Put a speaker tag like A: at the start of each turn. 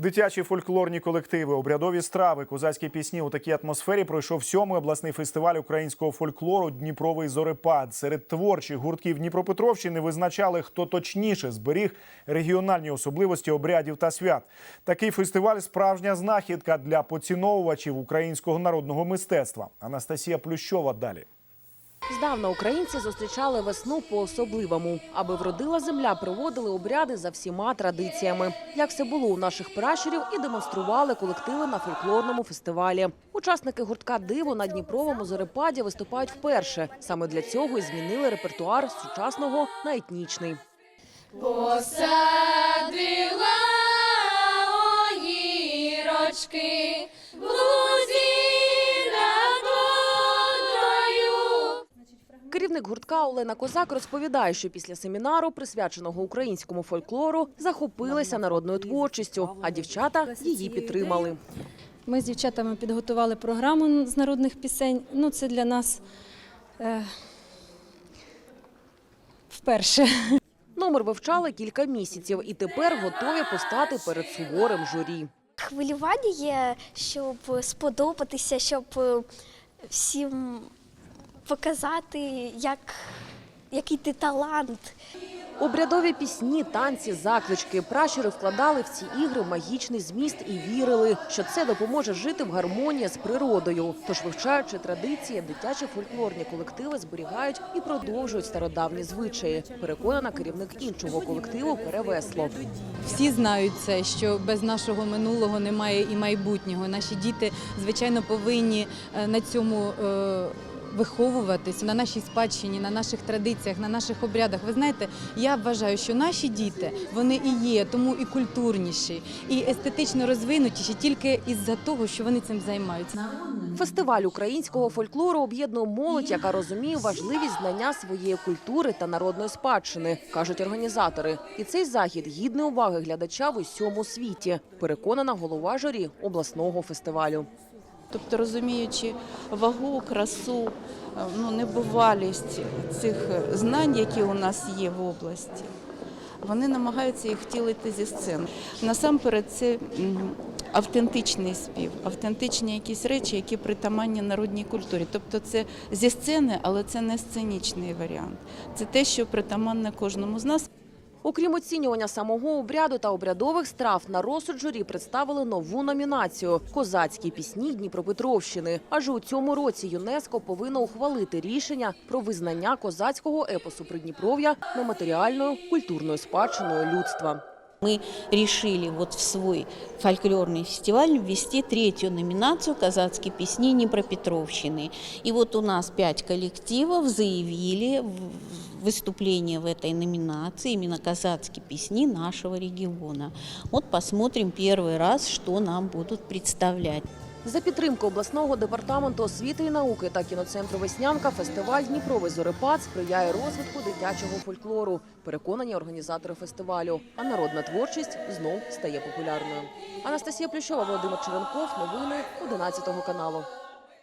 A: Дитячі фольклорні колективи, обрядові страви, козацькі пісні у такій атмосфері пройшов сьомий обласний фестиваль українського фольклору Дніпровий зорепад. Серед творчих гуртків Дніпропетровщини визначали, хто точніше зберіг регіональні особливості обрядів та свят. Такий фестиваль справжня знахідка для поціновувачів українського народного мистецтва. Анастасія Плющова далі.
B: Здавна українці зустрічали весну по-особливому. Аби вродила земля, проводили обряди за всіма традиціями. Як все було у наших пращурів і демонстрували колективи на фольклорному фестивалі. Учасники гуртка Диво на Дніпровому зорепаді виступають вперше. Саме для цього і змінили репертуар сучасного на етнічний.
C: Посадила огірочки
B: Керівник гуртка Олена Козак розповідає, що після семінару, присвяченого українському фольклору, захопилися народною творчістю, а дівчата її підтримали.
D: Ми з дівчатами підготували програму з народних пісень. Ну, це для нас е, вперше.
B: Номер вивчали кілька місяців і тепер готові постати перед суворим журі.
E: Хвилювання є, щоб сподобатися, щоб е, всім показати, як, який ти талант.
B: Обрядові пісні, танці, заклички. Пращури вкладали в ці ігри магічний зміст і вірили, що це допоможе жити в гармонії з природою. Тож, вивчаючи традиції, дитячі фольклорні колективи зберігають і продовжують стародавні звичаї. Переконана керівник іншого колективу Перевесло.
F: Всі знають це, що без нашого минулого немає і майбутнього. Наші діти, звичайно, повинні е, на цьому е, виховуватись, на нашій спадщині, на наших традиціях, на наших обрядах. Ви знаєте, я вважаю, що наші діти вони і є, тому і культурніші, і естетично розвинутіші тільки із-за того, що вони цим займаються.
B: Фестиваль українського фольклору об'єднує молодь, яка розуміє важливість знання своєї культури та народної спадщини, кажуть організатори. І цей захід гідний уваги глядача в усьому світі. Переконана голова журі обласного фестивалю.
G: Тобто розуміючи вагу, красу, е, ну, небувалість цих знань, які у нас є в області, вони намагаються їх втілити зі сцени. Насамперед, це автентичний спів, автентичні якісь речі, які притаманні народній культурі. Тобто це зі сцени, але це не сценічний варіант. Це те, що притаманне кожному з нас.
B: Окрім оцінювання самого обряду та обрядових страв, на розсуд журі представили нову номінацію козацькі пісні Дніпропетровщини. Адже у цьому році ЮНЕСКО повинно ухвалити рішення про визнання козацького епосу Придніпров'я нематеріальною культурною спадщиною людства.
H: Мы решили вот в свой фольклорный фестиваль ввести третью номинацию «Казацкие песни Днепропетровщины». И вот у нас пять коллективов заявили выступление в этой номинации именно «Казацкие песни нашего региона». Вот посмотрим первый раз, что нам будут представлять.
B: За підтримку обласного департаменту освіти і науки та кіноцентру Веснянка фестиваль Дніпровий зорепад сприяє розвитку дитячого фольклору. Переконані організатори фестивалю. А народна творчість знов стає популярною. Анастасія Плющова, Володимир Черенков. Новини 11 каналу.